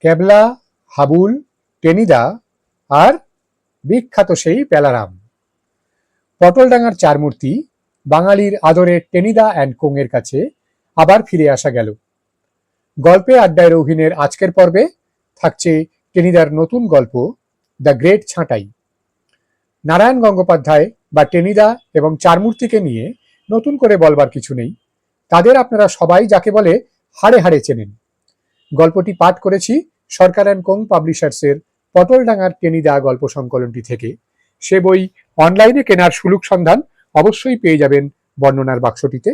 ক্যাবলা হাবুল, টেনিদা আর বিখ্যাত সেই পেলারাম। পটলডাঙ্গার চার মূর্তি বাঙালির আদরের টেনিদা অ্যান্ড কোংয়ের কাছে আবার ফিরে আসা গেল। গল্পে আড্ডায় রৌহিনের আজকের পর্বে থাকছে টেনিদার নতুন গল্প, দ্য গ্রেট ছাঁটাই। নারায়ণ গঙ্গোপাধ্যায় বা টেনিদা এবং চারমূর্তিকে নিয়ে নতুন করে বলবার কিছু নেই। তাদের আপনারা সবাই যাকে বলে হাড়ে হাড়ে চেনেন। গল্পটি পাঠ করেছি সরকার অ্যান্ড কোং পাবলিশার্সের পটলডাঙ্গার টেনিদা গল্প সংকলনটি থেকে। সে বই অনলাইনে কেনার সুলুক সন্ধান অবশ্যই পেয়ে যাবেন বর্ণনার বাক্সটিতে।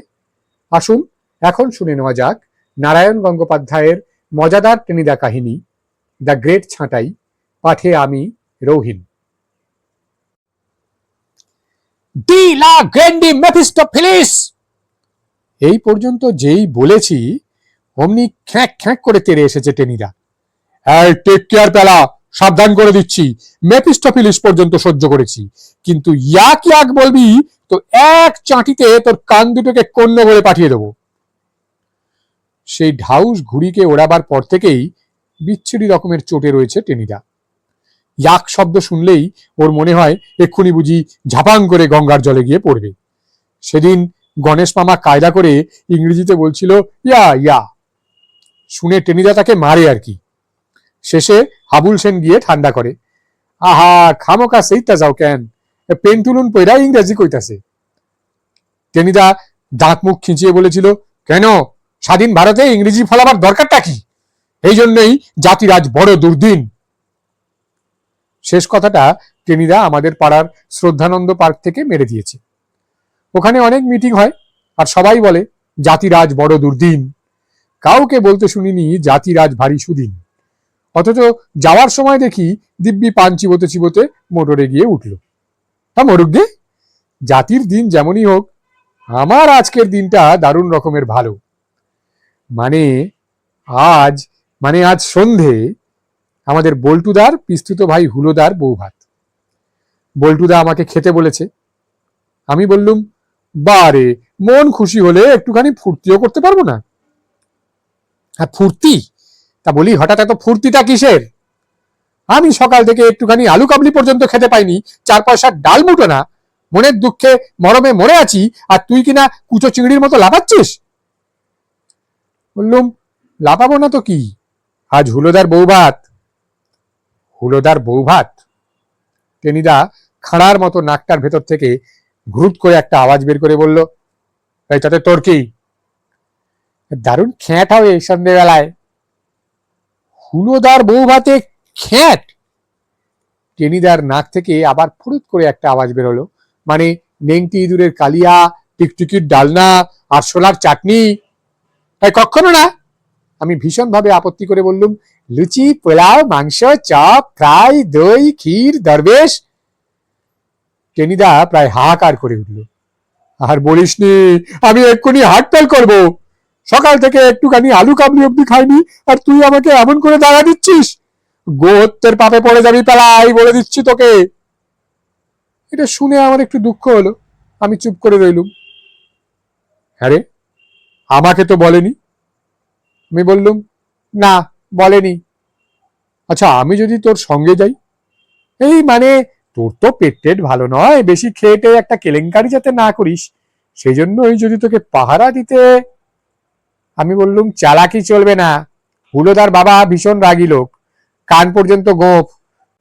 আসুন এখন শুনে নেওয়া যাক নারায়ণ গঙ্গোপাধ্যায়ের মজাদার টেনিদা কাহিনী দ্য গ্রেট ছাঁটাই পাঠে আমি Rouhin. De La Grandi Mephistophilis এই পর্যন্ত যেই বলেছি অমনি খ্যাঁক খ্যাঁক করে তেড়ে এসেছে টেনিদা এই টেক কেয়ার পেলা। সাবধান করে দিচ্ছি। মেপিস্টফিলিস পর্যন্ত সহ্য করেছি। কিন্তু ইয়াক ইয়াক বলবি? তো এক চাঁটিতে তোর কান দুটোকে কন্য করে পাঠিয়ে দেবো। সেই ঢাউস ঘুড়িকে ওড়াবার পর থেকেই বিচ্ছিরি রকমের চোটে রয়েছে টেনিদা ইয়াক শব্দ শুনলেই ওর মনে হয় এক্ষুনি বুঝি ঝাপাং করে গঙ্গার জলে গিয়ে পড়বে। সেদিন গণেশ মামা কায়দা করে ইংরেজিতে বলছিল, ইয়া ইয়া। শুনে টেনিদা তাকে মারে আর কি। শেষে হাবুল সেন গিয়ে ঠান্ডা করে। আহা খামোকা সেইটা যাও কেন? পেন তুলুন পয়রা ইংরেজি কইতাছে। টেনিদা দাঁত মুখ খিঁচিয়ে বলেছিল, কেন? স্বাধীন ভারতে ইংরেজি ফলাবার দরকারটা কি? এই জন্যই জাতিরাজ বড় দুর্দিন। শেষ কথাটা টেনিদা আমাদের পাড়ার শ্রদ্ধানন্দ পার্ক থেকে মেরে দিয়েছে। ওখানে অনেক মিটিং হয় আর সবাই বলে জাতিরাজ বড় দুর্দিন। কাউকে বলতে শুনিনি জাতিরাজ ভারী সুদিন। অথচ যাওয়ার সময় দেখি দিব্যি পান চিবোতে চিবোতে মোটরে গিয়ে উঠল। তা মরুক গে, জাতির দিন যেমনই হোক, আমার আজকের দিনটা দারুণ রকমের ভালো। মানে আজ মানে আজ সন্ধে, আমাদের বল্টুদার পিস্তুত ভাই হুলোদার বউ ভাত বল্টুদা আমাকে খেতে বলেছে। আমি বললুম, বারে, মন খুশি হলে একটুখানি ফুর্তিও করতে পারব না? হ্যাঁ ফুর্তি? তা বলি, হঠাৎ এত ফুর্তিটা কিসের? আমি সকাল থেকে একটুখানি আলু কাবলি পর্যন্ত খেতে পাইনি, চার পয়সার ডাল মুটো না, মনের দুঃখে মরমে মরে আছি, আর তুই কিনা কুচো চিংড়ির মতো লাফাচ্ছিস? বললুম, লাফাবো না তো কি? আজ হুলোদার বউ ভাত হুলোদার বউ ভাত টেনিদা খাড়ার মতো নাকটার ভেতর থেকে ঘুরুত করে একটা আওয়াজ বের করে বলল, এই তাতে তোর কি? দারুণ খ্যাট হবে সন্ধ্যেবেলায়। হুলোদার বউ ভাতে খ্যাট টেনিদার নাক থেকে আবার ফুরুত করে একটা আওয়াজ বেরোলো। মানে নেংটি ইঁদুরের কালিয়া, টিকটিকির ডালনা আর সোলার চাটনি। তাই কখনো না? আমি ভীষণভাবে আপত্তি করে বললুম, লুচি, পোলাও, মাংস, চপ, ফ্রাই, দই, ক্ষীর, দরবেশ! টেনিদা প্রায় হাহাকার করে উঠল। আর বলিসনি, আমি এক্ষুনি হার্ট ফেল করব! সকাল থেকে একটুখানি আলু কাবলি অব্দি খাইনি, আর তুই আমাকে এমন করে দাঁড়া দিচ্ছিস? গোত্তের পাপে পড়ে যাবি পেলাই, বলে দিচ্ছি তোকে। এটা শুনে আমার একটু দুঃখ হলো। আমি চুপ করে রইলুম। হ্যাঁ রে, আমাকে তো বলেনি। আমি বললুম, না, বলেনি। আচ্ছা আমি যদি তোর সঙ্গে যাই? এই মানে তোর তো পেট টেট ভালো নয়, বেশি খেয়ে একটা কেলেঙ্কারি যাতে না করিস। সেই জন্যই যদি তোকে পাহারা দিতে আমি বললুম, চালাকি চলবে না। হুলোদার বাবা ভীষণ রাগি লোক। কান পর্যন্ত গোপ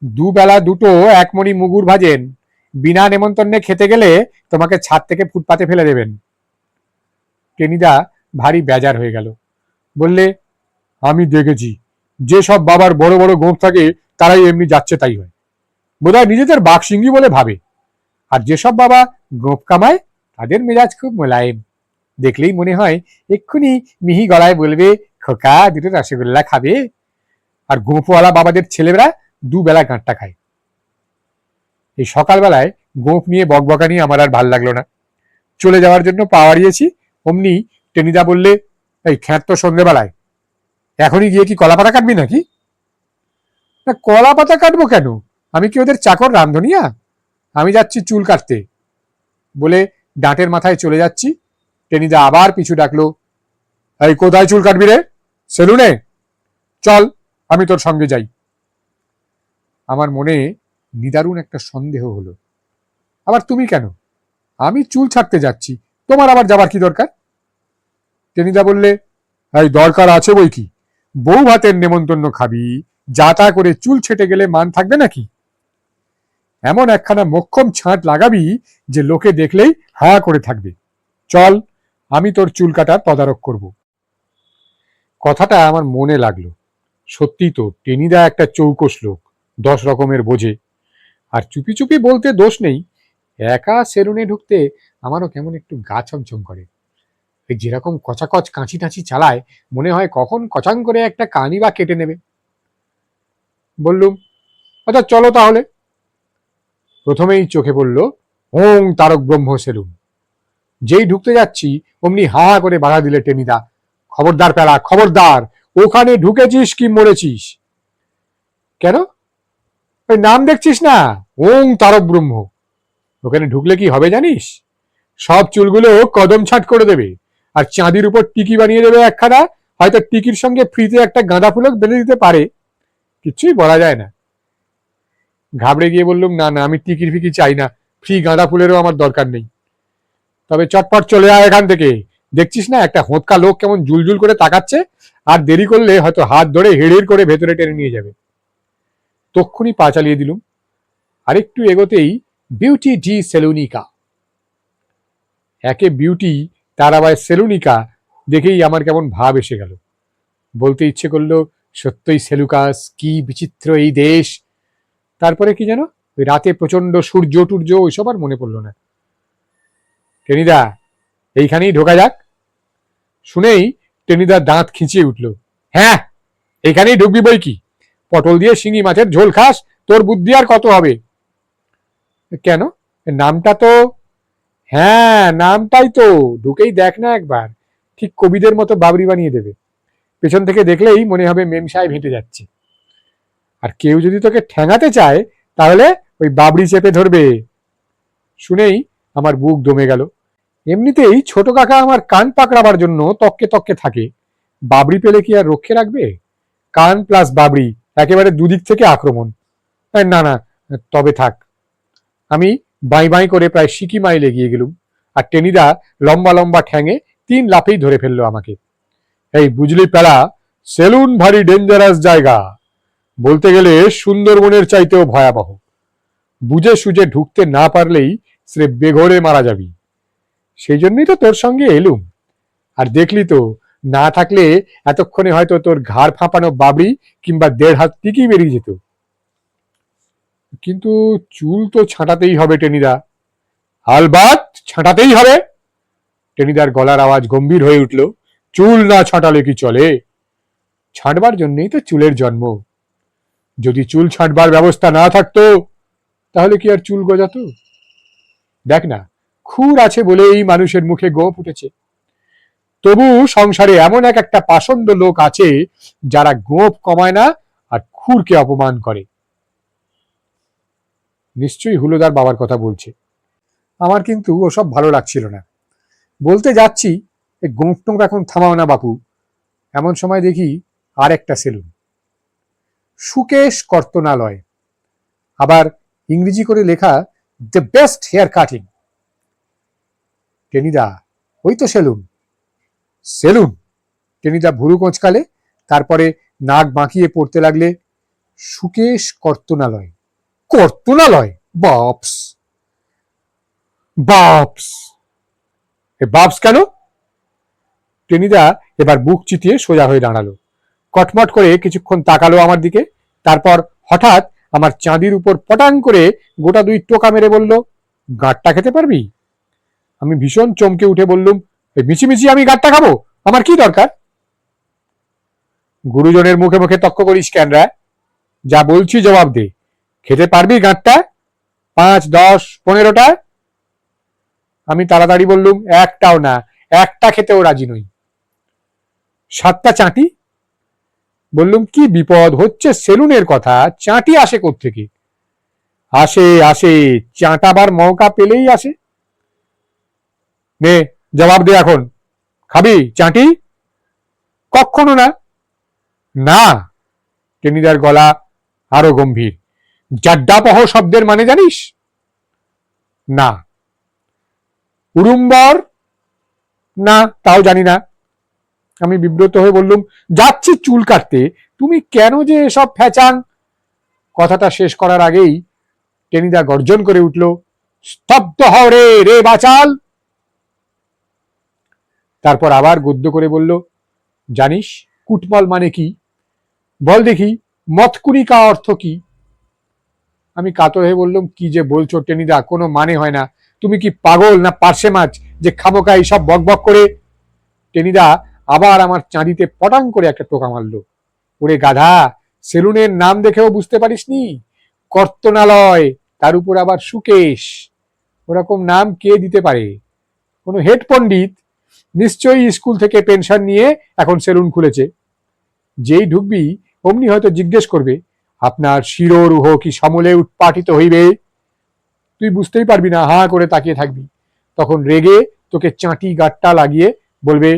দুবেলা দুটো একমণি মুগুর ভাজেন। বিনা নেমন্তন্নে খেতে গেলে তোমাকে ছাদ থেকে ফুটপাতে ফেলে দেবেন। টেনিদা ভারী বেজার হয়ে গেল। বললে, আমি দেখেছি। যেসব বাবার বড় বড় গোপ থাকে, তারাই এমনি যাচ্ছে তাই হয়। বোধহয় নিজেদের বাঘসিঙ্গি বলে ভাবে। আর যেসব বাবা গোপ কামায়, তাদের মেজাজ খুব মোলায়েম। দেখলেই মনে হয় এক্ষুনি মিহি গলায় বলবে, খোকা, দুটো রসগোল্লা খাবে। আর গোঁফওয়ালা বাবাদের ছেলেরা দুবেলা গাঁটটা খায়। এই সকালবেলায় গোঁফ নিয়ে বকবকানি আমার আর ভালো লাগল না। চলে যাওয়ার জন্য পা বাড়িয়েছি, অমনি টেনিদা বললে, এই খ্যাত তো সন্ধ্যেবেলায় এখনই গিয়ে কি কলা পাতা কাটবি নাকি? না কলা পাতা কাটবো কেন? আমি কি ওদের চাকর রান্ধনিয়া আমি যাচ্ছি চুল কাটতে। বলে ডাঁটের মাথায় চলে যাচ্ছি টেনিদা আবার পিছু ডাকলো। এই, কোথায় চুল কাটবি রে? সেলুনে? চল, আমি তোর সঙ্গে যাই। আমার মনে নিদারুণ একটা সন্দেহ হলো। আবার তুমি কেন? আমি চুল ছাড়তে যাচ্ছি। তোমার আবার যাবার কি দরকার? টেনিদা বললে, এই, দরকার আছে বই কি? বউ ভাতের নেমন্তন্ন খাবি। যা তা করে চুল ছেটে গেলে মান থাকবে নাকি? এমন একখানা মক্ষম ছাঁট লাগাবি যে লোকে দেখলেই হা করে থাকবে। চল আমি তোর চুল কাটার তদারক করব। কথাটা আমার মনে লাগল। সত্যি তো, টেনিদা একটা চৌকস লোক, দশ রকমের বোঝে। আর চুপি চুপি বলতে দোষ নেই, একা সেলুনে ঢুকতে আমারও কেমন একটু গা ছমছম করে। যেরকম কচাকচ কাঁচি টাঁচি চালায়, মনে হয় কখন কচাং করে একটা কানি বা কেটে নেবে। বললুম আচ্ছা চলো তাহলে। প্রথমেই চোখে পড়ল ওং তারক ব্রহ্ম সেলুন। যেই ঢুকতে যাচ্ছি, অমনি হা হা করে বাধা দিলে টেনিদা। খবরদার পেলা খবরদার, ওখানে ঢুকেছিস কি মরেছিস? কেন? ওই নাম দেখছিস না? ওং তারক ব্রহ্ম ওখানে ঢুকলে কি হবে জানিস? সব চুলগুলো কদম ছাট করে দেবে, আর চাঁদির উপর টিকি বানিয়ে দেবে একখানা। হয়তো টিকির সঙ্গে ফ্রিতে একটা গাঁদা ফুলক বেঁধে দিতে পারে। কিছুই বলা যায় না। ঘাবড়ে গিয়ে বললুম, না না, আমি টিকির ফিকি চাই না। ফ্রি গাঁদা ফুলেরও আমার দরকার নেই। তবে চটপট চলে আয় এখান থেকে। দেখছিস না, একটা হোঁতকা লোক কেমন জুলজুল করে তাকাচ্ছে, আর দেরি করলে হয়তো হাত ধরে হেড়ের করে ভেতরে টেনে নিয়ে যাবে। তক্ষুনি পা চালিয়ে দিলুম। আরেকটু এগোতেই বিউটি ডি সেলুনিকা একে বিউটি তার আবার সেলুনিকা দেখেই আমার কেমন ভাব এসে গেল। বলতে ইচ্ছে করল, সত্যই সেলুকাস কি বিচিত্র এই দেশ। তারপরে কি যেন রাতে প্রচণ্ড সূর্য টুর্য, ওইসব আর মনে পড়ল না। টেনিদা, এইখানেই ঢোকা যাক। শুনেই টেনিদা দাঁত খিঁচিয়ে উঠল। হ্যাঁ এইখানেই ঢুকবি বই কি? পটল দিয়ে শিঙি মাছের ঝোল খাস, তোর বুদ্ধি আর কত হবে? কেন? নামটা তো হ্যাঁ নামটাই তো, ঢুকেই দেখ না একবার। ঠিক কবিদের মতো বাবরি বানিয়ে দেবে। পেছন থেকে দেখলেই মনে হবে মেম সাহেব হেঁটে যাচ্ছে। আর কেউ যদি তোকে ঠ্যাঙাতে চায়, তাহলে ওই বাবরি চেপে ধরবে। শুনেই আমার বুক দমে গেল। এমনিতেই ছোট কাকা আমার কান পাকড়াবার জন্য তককে তককে থাকে। বাবরি পেলে কি আর রক্ষে রাখবে? কান প্লাস বাবরি, একেবারে দুদিক থেকে আক্রমণ। না না, তবে থাক। আমি বাই বাই করে প্রায় সিকি মাইল এগিয়ে গেলুম, আর টেনিদা লম্বা লম্বা ঠ্যাঙে তিন লাফেই ধরে ফেলল আমাকে। এই বুঝলি পেলা, সেলুন ভারী ডেঞ্জারাস জায়গা। বলতে গেলে সুন্দরবনের চাইতেও ভয়াবহ। বুঝে সুঝে ঢুকতে না পারলেই সে বেঘরে মারা যাবি। সেই জন্যই তো তোর সঙ্গে এলুম। আর দেখলি তো, না থাকলে এতক্ষণে হয়তো তোর ঘাড় ফাঁপানো বাবরি কিংবা দেড় হাত টিকি বেরিয়ে যেত। কিন্তু চুল তো ছাঁটাতেই হবে টেনিদা। আলবাত ছাঁটাতেই হবে। টেনিদার গলার আওয়াজ গম্ভীর হয়ে উঠল। চুল না ছাঁটালে কি চলে? ছাঁটবার জন্যই তো চুলের জন্ম। যদি চুল ছাঁটবার ব্যবস্থা না থাকতো, তাহলে কি আর চুল গজাতো? দেখ না খুর আছে বলেই মানুষের মুখে গোপ উঠেছে। তবু সংসারে এমন এক একটা পাষণ্ড লোক আছে যারা গোপ কমায় না আর খুরকে অপমান করে। নিশ্চয়ই হুলোদার বাবার কথা বলছে। আমার কিন্তু ওসব ভালো লাগছিল না। বলতে যাচ্ছি, এই গোঁফ টোঁফ এখন থামাও না বাপু। এমন সময় দেখি আর একটা সেলুন। সুকেশ কর্তনালয়। আবার ইংরেজি করে লেখা the best hair cutting Tenida ওই তো সেলুন। সেলুন। টেনিদা ভুরু কোঁচকালে, তারপরে নাক বাঁকিয়ে পড়তে লাগলে সুকেশ কর্তনালয়। কর্তনালয়? বাপস। বাপস। এ বাপস কেন? টেনিদা এবার বুক চিতিয়ে সোজা হয়ে দাঁড়াল। কটমট করে কিছুক্ষণ তাকালো আমার দিকে। তারপর হঠাৎ আমার চাঁদির উপর পটাং করে গোটা দুই টোকা মেরে বলল, গাঁটটা খেতে পারবি? আমি ভীষণ চমকে উঠে বললুম "এই মিছিমিছি, আমি গাঁটটা খাব, আমার কি দরকার? গুরুজনের মুখে মুখে তক্ক করিস কেন রা? যা বলছি জবাব দে। খেতে পারবি গাঁটটা? পাঁচ, দশ, পনেরোটা? আমি তাড়াতাড়ি বললুম, একটাও না, একটা খেতেও রাজি নই। সাতটা চাঁটি বললুম, কি বিপদ হচ্ছে সেলুনের কথা? চাঁটি আসে থেকে আসে আসে, চাঁটাবার মৌকা পেলেই আসে। নে, জবাব দে এখন। খাবি চাঁটি? কখনো না। না। টেনিদার গলা আরও গম্ভীর। জাড্ডাপহ শব্দের মানে জানিস? না। উড়ুম্বর না, তাও জানি না। আমি বিব্রত হয়ে বললুম, যাচ্ছি চুল কাটতে, তুমি কেন যে এসব ফ্যাচাং? কথাটা শেষ করার আগেই টেনিদা গর্জন করে উঠল, স্তব্ধ হও রে রে বাচাল! তারপর আবার গদ্য করে বলল, জানিস, কুটমল মানে কি? বল দেখি মতকুনিকা অর্থ কি? আমি কাতর হয়ে বললাম, কি যে বলছো টেনিদা, কোনো মানে হয় না। তুমি কি পাগল না পার্শে মাছ যে খাবোকা সব বক বক করে? টেনিদা আবার আমার চাঁদিতে পটাং করে একটা টোকা মারলো। ওরে গাধা, সেলুনের নাম দেখেও বুঝতে পারিসনি? কর্তনালয়, তার উপর আবার সুকেশ। ওরকম নাম কে দিতে পারে? কোনো হেড পণ্ডিত? নিশ্চয়ই স্কুল থেকে পেনশন নিয়ে এখন সেলুন খুলেছে। যেই ঢুকবি, অমনি হয়তো জিজ্ঞেস করবে, আপনার শিরোরুহ কি সমলে উৎপাটিত হইবে? তুই বুঝতেই পারবি না, হা করে তাকিয়ে থাকবি। তখন রেগে তোকে চাঁটি গাট্টা লাগিয়ে বলবে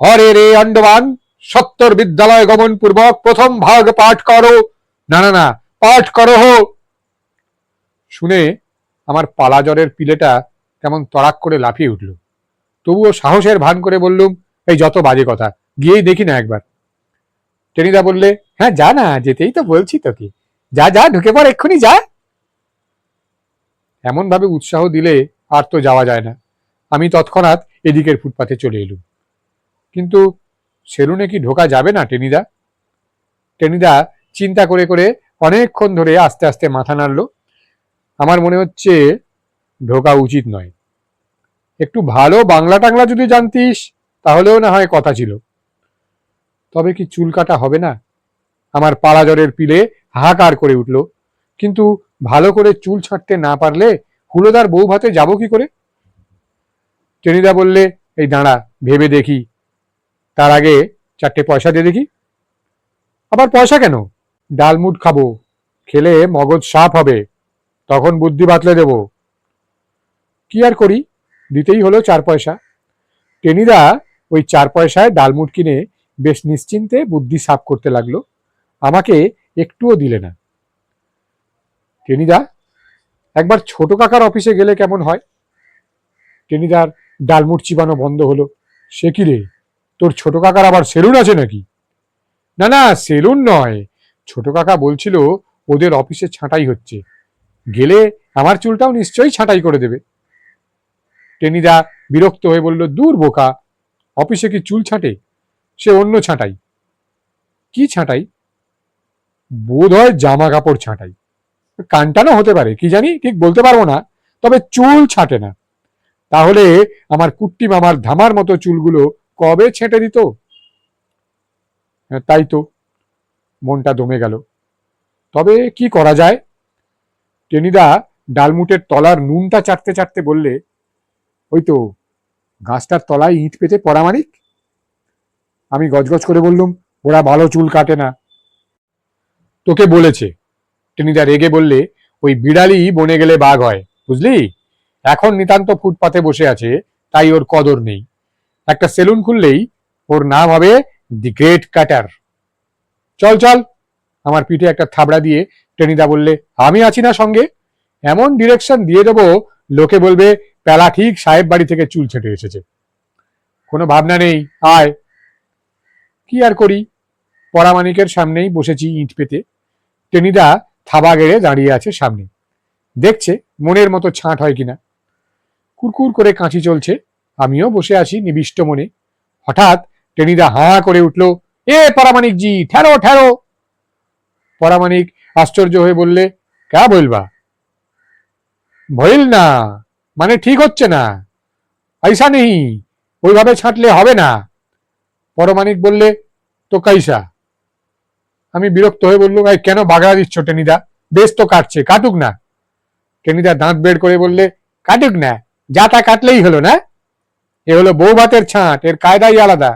হরে রে আন্ডমান, সত্তর বিদ্যালয় গমন পূর্বক প্রথম ভাগ পাঠ করো। না না না, পাঠ করো হো। শুনে আমার পালাজরের পিলেটা কেমন তড়াক করে লাফিয়ে উঠল। তবুও সাহসের ভান করে বললুম, এই যত বাজে কথা, গিয়েই দেখি না একবার। টেনিদা বললে হ্যাঁ যা না, যেতেই তো বলছি তোকে। যা যা, ঢুকে পড়, এক্ষুনি যা। এমন ভাবে উৎসাহ দিলে আর তো যাওয়া যায় না। আমি তৎক্ষণাৎ এদিকের ফুটপাতে চলে এলুম। কিন্তু সেলুনে কি ঢোকা যাবে না টেনিদা? টেনিদা চিন্তা করে করে অনেকক্ষণ ধরে আস্তে আস্তে মাথা নাড়লো। আমার মনে হচ্ছে ঢোকা উচিত নয়। একটু ভালো বাংলা টাংলা যদি জানতিস, তাহলেও না হয় কথা ছিল। তবে কি চুল কাটা হবে না? আমার পাড়া পালাজরের পিলে হাহাকার করে উঠল। কিন্তু ভালো করে চুল ছাঁটতে না পারলে হুলোদার বউ ভাতে যাব কি করে? টেনিদা বললে, এই দাঁড়া, ভেবে দেখি তার আগে চারটে পয়সা দিয়ে দেখি। আবার পয়সা কেন? ডালমুট খাব, খেলে মগজ সাপ হবে, তখন বুদ্ধি বাতলে দেব। কি আর করি? দিতেই হলো চার পয়সা। টেনিদা ওই চার পয়সায় ডালমুট কিনে বেশ নিশ্চিন্তে বুদ্ধি সাফ করতে লাগল। আমাকে একটুও দিলে না। টেনিদা, একবার ছোট কাকার অফিসে গেলে কেমন হয়? টেনিদার ডালমুট চিবানো বন্ধ হলো। সে কি রে? তোর ছোট কাকার আবার সেলুন আছে নাকি? না না, সেলুন নয়। ছোট কাকা বলছিল ওদের অফিসে ছাঁটাই হচ্ছে। গেলে আমার চুলটাও নিশ্চয়ই ছাঁটাই করে দেবে। টেনিদা বিরক্ত হয়ে বলল, দূর বোকা, অফিসে কি চুল ছাঁটে? সে অন্য ছাঁটাই। কি ছাঁটাই? বোধ হয় জামা কাপড় ছাঁটাই। কানটানো হতে পারে, কি জানি, ঠিক বলতে পারব না, তবে চুল ছাঁটে না। তাহলে আমার কুট্টি মামার ধামার মতো চুলগুলো কবে ছেঁটে দিত? হ্যাঁ, তাই তো। মনটা দমে গেল। তবে কি করা যায়? টেনিদা ডালমুটের তলার নুনটা চাটতে চাটতে বললে ওই তো গাছটার তলায় ইট পেতে পরামানিক আমি গজগজ করে বললুম ওরা ভালো চুল কাটে না। তোকে বলেছে। টেনিদা রেগে বললে ওই বিড়ালি বনে গেলে বাঘ হয় বুঝলি? এখন নিতান্ত ফুটপাতে বসে আছে তাই ওর কদর নেই। একটা সেলুন খুললেই ওর নাম হবে দি গ্রেট কাটার। চল চল, আমার পিঠে একটা থাবড়া দিয়ে টেনিদা বললে, আমি আছি না সঙ্গে। এমন ডিরেকশন দিয়ে দেবো, লোকে বলবে, পেলা ঠিক সাহেব বাড়ি থেকে চুল ছেটে এসেছে। কোনো ভাবনা নেই, আয়। কি আর করি? পরামানিকের সামনেই বসেছি ইট পেতে। টেনিদা থাবা গেড়ে দাঁড়িয়ে আছে সামনে। দেখছে, মনের মতো ছাঁট হয় কিনা। কুরকুর করে কাঁচি চলছে। আমিও বসে আছি নিবিষ্ট মনে। হঠাৎ টেনিদা হাঁ করে উঠল, এ পরামানিক জি ঠেরো ঠেরো! পরামানিক আশ্চর্য হয়ে বললে, কা বলবা ভইল না মানে ঠিক হচ্ছে না। ऐसा নেই, ওইভাবে ছাঁটলে হবে না। পরমানিক বললে, তো কাইসা? আমি বিরক্ত হয়ে বললুম ভাই কেন বাগড়া দিচ্ছ টেনিদা? বেশ তো কাটছে, কাটুক না। টেনিদা দাঁত বের করে বললে, কাটুক না, যা তা কাটলেই হলো না? এ হলো বউ ভাতের ছাঁট, এর কায়দাই আলাদা।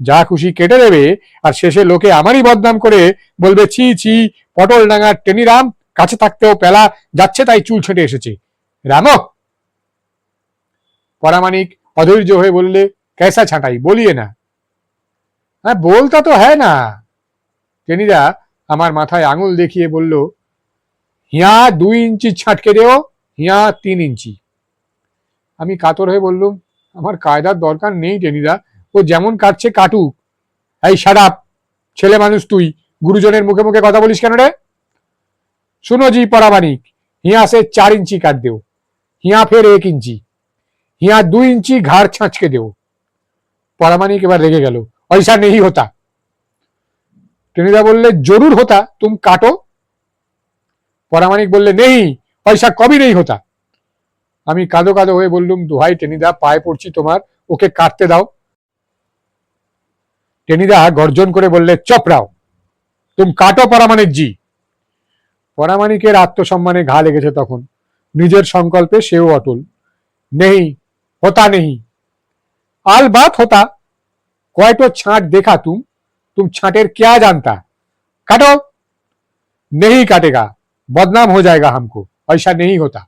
যা খুশি কেটে দেবে আর শেষে লোকে আমারই বদনাম করে বলবে, ছি ছি, পটল ডাঙার টেনিরাম, কাছে থাকতেও পেলা, যাচ্ছে তাই চুল ছেটে এসেছে। রামো পরামানিক অধৈর্য হয়ে বললে कैसा ছাঁটাই, বলিয়ে না। হ্যাঁ বলতা তো হ্যাঁ না। টেনিরা আমার মাথায় আঙুল দেখিয়ে বলল, হিয়া দুই ইঞ্চি ছাটকে দেও হিয়া তিন ইঞ্চি। আমি কাতর হয়ে বললুম আমার কায়দার দরকার নেই টেনিদা ও যেমন কাটছে, কাটুক। এই সারাপ ছেলে মানুষ তুই। গুরুজনের মুখে মুখে কথা বলিস কেন রে? শুনো জি পরামানিক হিয়া সে চার ইঞ্চি কাট দেও। হিয়া ফের এক ইঞ্চি। হিয়া দুই ইঞ্চি ঘাড় ছাঁচকে দেও। পরামানিক এবার রেগে গেল। ঐসা নেই হতা। টেনিদা বললে, জরুর হতা, তুম কাটো। পরামানিক বললে, নেই, পয়সা কবি নেই হতা? আমি কাঁদো কাঁদো হয়ে বললুম দোহাই টেনিদা পায়ে পড়ছি তোমার ওকে কাটতে দাও টেনিদা গর্জন করে বললে চপড়াও তুমি কাটো পরামানিক জি পরামানিকের আত্মসম্মানে ঘা লেগেছে তখন নিজের সংকল্পে সেও অটল নেই হতা নেই আল বাত হতা কয়টো ছাঁট দেখা তুম तुम छाटेर क्या जानता काटो नहीं काटेगा बदनाम हो जाएगा हमको ऐसा नहीं होता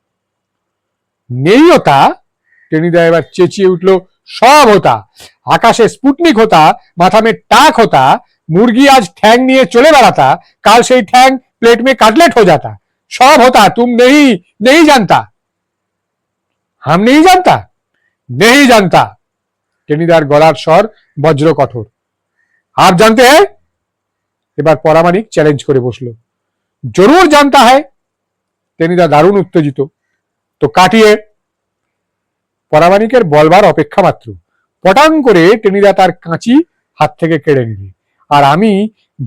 নেই ওতা টেনিদা এবার চেঁচিয়ে উঠল, সব হতা আকাশে স্পুটনিক হতা মাথা মে টাক হতা মুরগি আজ ঠ্যাং নিয়ে চলে বেড়াতা, কাল সেই ঠ্যাং প্লেট মে কাটলেট হয়ে যাতা। সব হতা তুম নেই নেই জানতা। হাম নেই জানতা? নেই জানতা। টেনিদার গলার স্বর বজ্র কঠোর। আর জানতে হ্যাঁ? এবার পরামানিক চ্যালেঞ্জ করে বসল। জরুর জানতা হ্যাঁ টেনিদা দারুণ উত্তেজিত। তো কাটিয়ে পরামানিকের বলবার অপেক্ষা মাত্র। পটাং করে টেনিদা তার কাঁচি হাত থেকে কেড়ে নিলে। আর আমি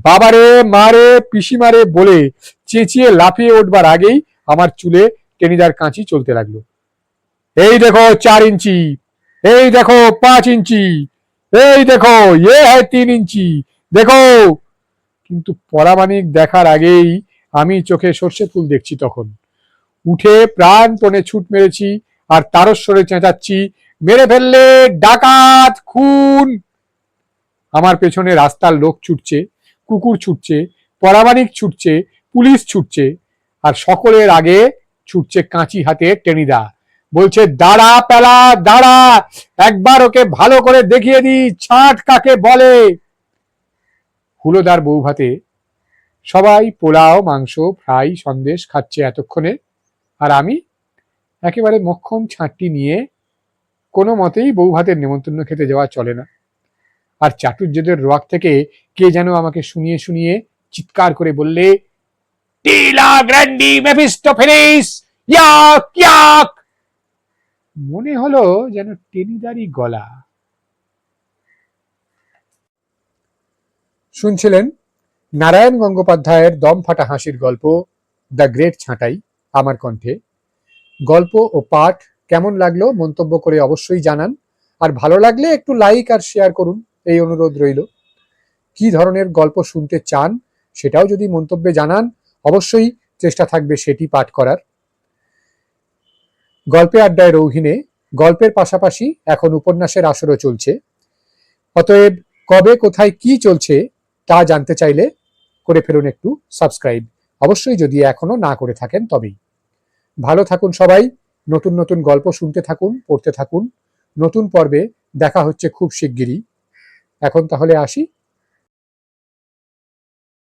বাবারে, মারে, পিসিমারে বলে চেঁচিয়ে লাফিয়ে উঠবার আগেই আমার চুলে টেনিদার কাঁচি চলতে লাগল। এই দেখো চার ইঞ্চি, এই দেখো পাঁচ ইঞ্চি, এই দেখো এ হ্যায় তিন ইঞ্চি, দেখো। কিন্তু পরামানিক দেখার আগেই আমি চোখে সর্ষে ফুল দেখছি তখন। উঠে প্রাণপণে ছুট মেরেছি আর তারস্বরে চেঁচাচ্ছি, মেরে ফেললে ডাকাত, খুন। আমার পেছনে রাস্তার লোক ছুটছে, কুকুর ছুটছে, পরামানিক ছুটছে, পুলিশ ছুটছে আর সকলের আগে ছুটছে কাঁচি হাতে টেনিদা। বলছে, দাঁড়া পেলা, দাঁড়া, একবার ওকে ভালো করে দেখিয়ে দি ছাট কাকে বলে? হুলোদার বউ ভাতে সবাই পোলাও, মাংস, ফ্রাই, সন্দেশ খাচ্ছে এতক্ষণে। আর আমি একেবারে মক্ষম ছাঁটটি নিয়ে কোনো মতেই বউ ভাতের নেমন্তন্ন খেতে যাওয়া চলে না। আর চাটুর্যদের রোয়াক থেকে কে যেন আমাকে শুনিয়ে শুনিয়ে চিৎকার করে বললে, টিলা গ্র্যান্ডি মেফিস্টোফেলিস ইয়াক ইয়াক! মনে হলো যেন টেনিদারি গলা। শুনছিলেন নারায়ণ গঙ্গোপাধ্যায়ের দম ফাটা হাসির গল্প, দ্য গ্রেট ছাঁটাই। আমার কণ্ঠে। গল্প ও পাঠ কেমন লাগল মন্তব্য করে অবশ্যই জানান। আর ভালো লাগলে একটু লাইক আর শেয়ার করুন, এই অনুরোধ রইল। কি ধরনের গল্প শুনতে চান সেটাও যদি মন্তব্যে জানান, অবশ্যই চেষ্টা থাকবে সেটি পাঠ করার। গল্পে আড্ডায় রৌহিনে গল্পের পাশাপাশি এখন উপন্যাসের আসরও চলছে। অতএব কবে, কোথায়, কি চলছে তা জানতে চাইলে করে ফেলুন একটু সাবস্ক্রাইব অবশ্যই যদি এখনও না করে থাকেন তবেই। ভালো থাকুন সবাই, নতুন নতুন গল্প শুনতে থাকুন, পড়তে থাকুন। নতুন পর্বে দেখা হচ্ছে খুব শিগগিরই। এখন তাহলে আসি।